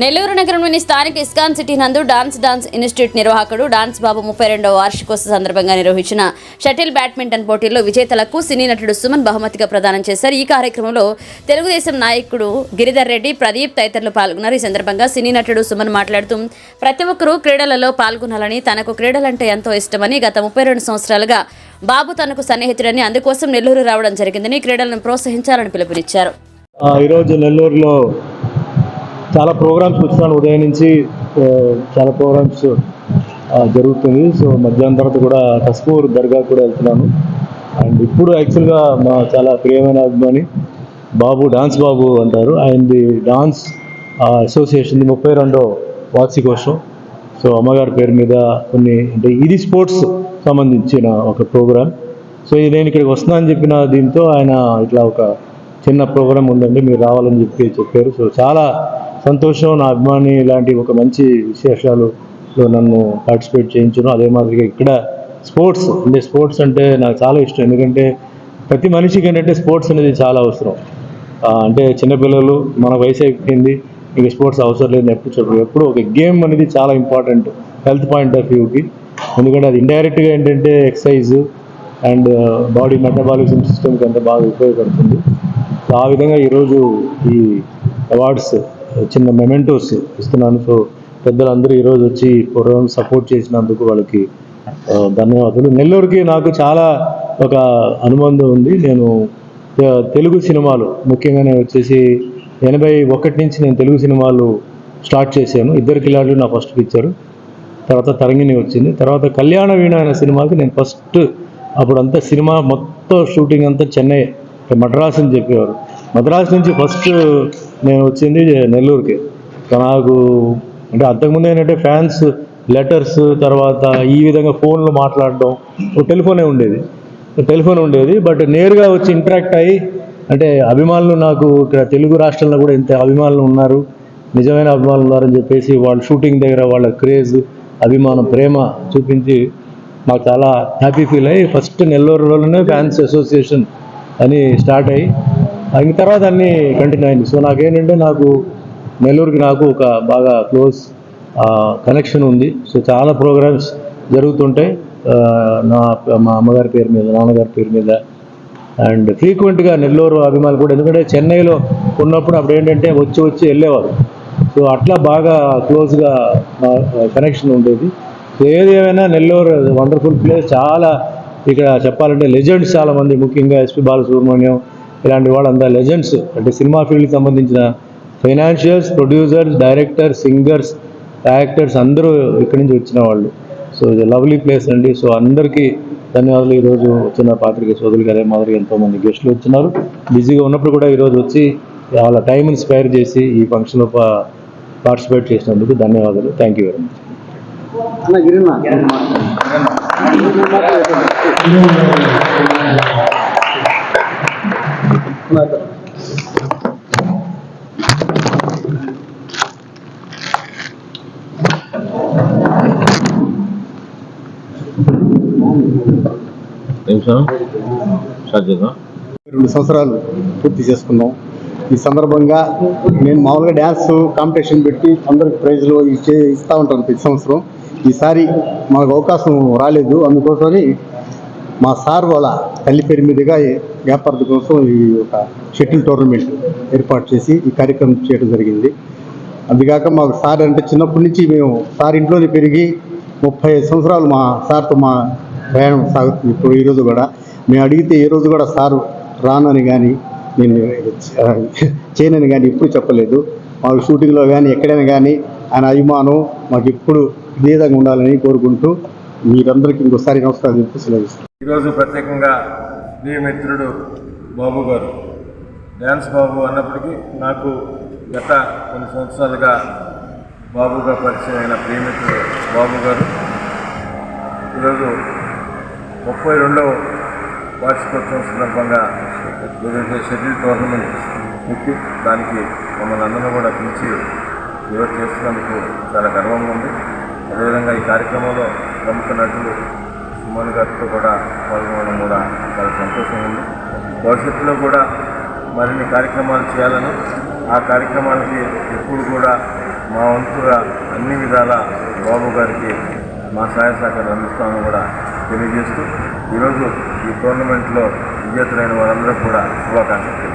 నెల్లూరు నగరంలోని స్థానిక ISKCON city నందు డాన్స్ డాన్స్ ఇన్స్టిట్యూట్ నిర్వాహకుడు డాన్స్ బాబు ముప్పై రెండవ వార్షికోత్సవ సందర్భంగా నిర్వహించిన షటిల్ బ్యాడ్మింటన్ పోటీల్లో విజేతలకు సినీ నటుడు సుమన్ బహుమతిగా ప్రదానం చేశారు. ఈ కార్యక్రమంలో తెలుగుదేశం నాయకుడు గిరిధర్ రెడ్డి ప్రదీప్ తదితరులు పాల్గొన్నారు. ఈ సందర్భంగా సినీ నటుడు సుమన్ మాట్లాడుతూ ప్రతి ఒక్కరూ క్రీడలలో పాల్గొనాలని తనకు క్రీడలంటే ఎంతో ఇష్టమని గత ముప్పై రెండు సంవత్సరాలుగా బాబు తనకు సన్నిహితుడని అందుకోసం నెల్లూరు రావడం జరిగిందని క్రీడలను ప్రోత్సహించాలని పిలుపునిచ్చారు. ఈరోజు నెల్లూరులో చాలా ప్రోగ్రామ్స్ వచ్చినాను ఉదయం నుంచి చాలా ప్రోగ్రామ్స్ జరుగుతుంది. సో మధ్యాహ్నం తర్వాత కూడా కస్పూర్ దర్గా కూడా వెళ్తున్నాను. అండ్ ఇప్పుడు యాక్చువల్గా మా చాలా ప్రియమైన అభిమాని బాబు డాన్స్ బాబు అంటారు. ఆయనది డాన్స్ అసోసియేషన్ది ముప్పై రెండో వార్షికోత్సవం. సో అమ్మగారి పేరు మీద కొన్ని అంటే ఇది స్పోర్ట్స్ సంబంధించిన ఒక ప్రోగ్రామ్ సో ఇది నేను ఇక్కడికి వస్తున్నానని చెప్పిన దీంతో ఆయన ఇట్లా ఒక చిన్న ప్రోగ్రామ్ ఉందండి. మీరు రావాలని చెప్పి చెప్పారు. సో చాలా సంతోషం నా అభిమాని ఇలాంటి ఒక మంచి విశేషాలులో నన్ను పార్టిసిపేట్ చేయించను. అదే మాదిరిగా ఇక్కడ స్పోర్ట్స్ అంటే స్పోర్ట్స్ అంటే నాకు చాలా ఇష్టం. ఎందుకంటే ప్రతి మనిషికి ఏంటంటే స్పోర్ట్స్ అనేది చాలా అవసరం. అంటే చిన్నపిల్లలు మన వయసు అయిపోయింది ఇక స్పోర్ట్స్ అవసరం లేదు ఎప్పుడు చెప్పరు. ఎప్పుడు ఒక గేమ్ అనేది చాలా ఇంపార్టెంట్ హెల్త్ పాయింట్ ఆఫ్ వ్యూకి. ఎందుకంటే అది ఇండైరెక్ట్గా ఏంటంటే ఎక్సర్సైజ్ అండ్ బాడీ మెటబాలిజం సిస్టమ్కి అంత బాగా ఉపయోగపడుతుంది. సో ఆ విధంగా ఈరోజు ఈ అవార్డ్స్ చిన్న మెమెంటోస్ ఇస్తున్నాను. సో పెద్దలందరూ ఈరోజు వచ్చి పూర్వం సపోర్ట్ చేసినందుకు వాళ్ళకి ధన్యవాదాలు. నెల్లూరుకి నాకు చాలా ఒక అనుబంధం ఉంది. నేను తెలుగు సినిమాలు ముఖ్యంగా నేను వచ్చేసి ఎనభై ఒకటి నుంచి నేను తెలుగు సినిమాలు స్టార్ట్ చేశాను. ఇద్దరు కిలాడులు నా ఫస్ట్ పిక్చర్ తర్వాత తరంగిణి వచ్చింది. తర్వాత కళ్యాణ వీణ అనే సినిమాకి నేను ఫస్ట్ అప్పుడు అంతా సినిమా మొత్తం షూటింగ్ అంతా చెన్నై మద్రాస్ అని చెప్పేవారు. మద్రాస్ నుంచి ఫస్ట్ నేను వచ్చింది నెల్లూరుకి. నాకు అంటే అంతకుముందు ఏంటంటే ఫ్యాన్స్ లెటర్స్ తర్వాత ఈ విధంగా ఫోన్లో మాట్లాడడం టెలిఫోనే ఉండేది. టెలిఫోన్ ఉండేది బట్ నేరుగా వచ్చి ఇంటరాక్ట్ అయ్యి అంటే అభిమానులు నాకు ఇక్కడ తెలుగు రాష్ట్రంలో కూడా ఇంత అభిమానులు ఉన్నారు. నిజమైన అభిమానులు ఉన్నారని చెప్పేసి వాళ్ళ షూటింగ్ దగ్గర వాళ్ళ క్రేజ్ అభిమానం ప్రేమ చూపించి మాకు చాలా హ్యాపీ ఫీల్ అయ్యి ఫస్ట్ నెల్లూరులోనే ఫ్యాన్స్ అసోసియేషన్ అని స్టార్ట్ అయ్యి అయిన తర్వాత అన్నీ కంటిన్యూ అయింది. సో నాకేంటంటే నాకు నెల్లూరుకి నాకు ఒక బాగా క్లోజ్ కనెక్షన్ ఉంది. సో చాలా ప్రోగ్రామ్స్ జరుగుతుంటాయి. నా మా అమ్మగారి పేరు మీద నాన్నగారి పేరు మీద. అండ్ ఫ్రీక్వెంట్గా నెల్లూరు అభిమానులు కూడా ఎందుకంటే చెన్నైలో ఉన్నప్పుడు అప్పుడు ఏంటంటే వచ్చి వచ్చి వెళ్ళేవారు. సో అట్లా బాగా క్లోజ్గా కనెక్షన్ ఉండేది. సో ఏది ఏమైనా నెల్లూరు వండర్ఫుల్ ప్లేస్ చాలా ఇక్కడ చెప్పాలంటే లెజెండ్స్ చాలా మంది ముఖ్యంగా ఎస్పి బాలసుబ్రహ్మణ్యం ఇలాంటి వాళ్ళంతా లెజెండ్స్ అంటే సినిమా ఫీల్డ్కి సంబంధించిన financials producers directors singers actors అందరూ ఇక్కడి నుంచి వచ్చిన వాళ్ళు. సో ఇది లవ్లీ ప్లేస్ అండి. సో అందరికీ ధన్యవాదాలు. ఈరోజు వచ్చిన పాత్రిక సోదరులు అదే మాదిరిగా ఎంతోమంది గెస్టులు వచ్చినారు. బిజీగా ఉన్నప్పుడు కూడా ఈరోజు వచ్చి వాళ్ళ టైంని స్పైర్ చేసి ఈ ఫంక్షన్లో పార్టిసిపేట్ చేసినందుకు ధన్యవాదాలు. థ్యాంక్ యూ వెరీ మచ్ రెండు సంవత్సరాలు పూర్తి చేసుకున్నాం. ఈ సందర్భంగా నేను మామూలుగా డ్యాన్స్ కాంపిటీషన్ పెట్టి అందరికి ప్రైజ్లు ఇచ్చే ఇస్తూ ఉంటాను ప్రతి సంవత్సరం. ఈసారి మనకు అవకాశం రాలేదు. అందుకోసమని మా సార్ వాళ్ళ తల్లి పేరు మీదుగా వ్యాపారుల కోసం ఈ ఒక షటిల్ టోర్నమెంట్ ఏర్పాటు చేసి ఈ కార్యక్రమం చేయడం జరిగింది. అందుకాక మాకు సార్ అంటే చిన్నప్పటి నుంచి మేము సార్ ఇంట్లోనే పెరిగి ముప్పై ఐదు సంవత్సరాలు మా సార్తో మా ప్రయాణం సాగుతుంది ఇప్పుడు ఈరోజు కూడా. మేము అడిగితే ఏ రోజు కూడా సారు రానని కానీ నేను చేయనని కానీ ఎప్పుడు చెప్పలేదు. మాకు షూటింగ్లో కానీ ఎక్కడైనా కానీ ఆయన అభిమానం మాకు ఎప్పుడు ఇదే విధంగా ఉండాలని కోరుకుంటూ మీరందరికీ ఇంకోసారి నమస్కారం చెప్పి సెలవిస్తాను ఈరోజు ప్రత్యేకంగా మీ మిత్రుడు బాబు గారు డ్యాన్స్ బాబు అన్నప్పటికీ నాకు గత కొన్ని సంవత్సరాలుగా బాబుగా పరిచయం అయిన ప్రియమిత్రుడు బాబు గారు. ఈరోజు ముప్పై రెండవ వార్షికోత్సవం సందర్భంగా జరిగే షెడ్యూల్ టోర్నమెంట్ పెట్టి దానికి మమ్మల్ని అందరినీ కూడా పిలిచి ఈరోజు చేస్తున్నందుకు చాలా గర్వంగా ఉంది. అదేవిధంగా ఈ కార్యక్రమంలో ప్రముఖ నటుడు సుమన్ గారితో కూడా పాల్గొనడం కూడా చాలా సంతోషం ఉంది. భవిష్యత్తులో కూడా మరిన్ని కార్యక్రమాలు చేయాలని. ఆ కార్యక్రమాలకి ఎప్పుడు కూడా మా వంతుగా అన్ని విధాల బాబు గారికి మా సహాయ సహకారం అందిస్తామని కూడా తెలియజేస్తూ ఈరోజు ఈ టోర్నమెంట్లో విజేతలైన వారందరూ కూడా శుభాకాంక్షలు.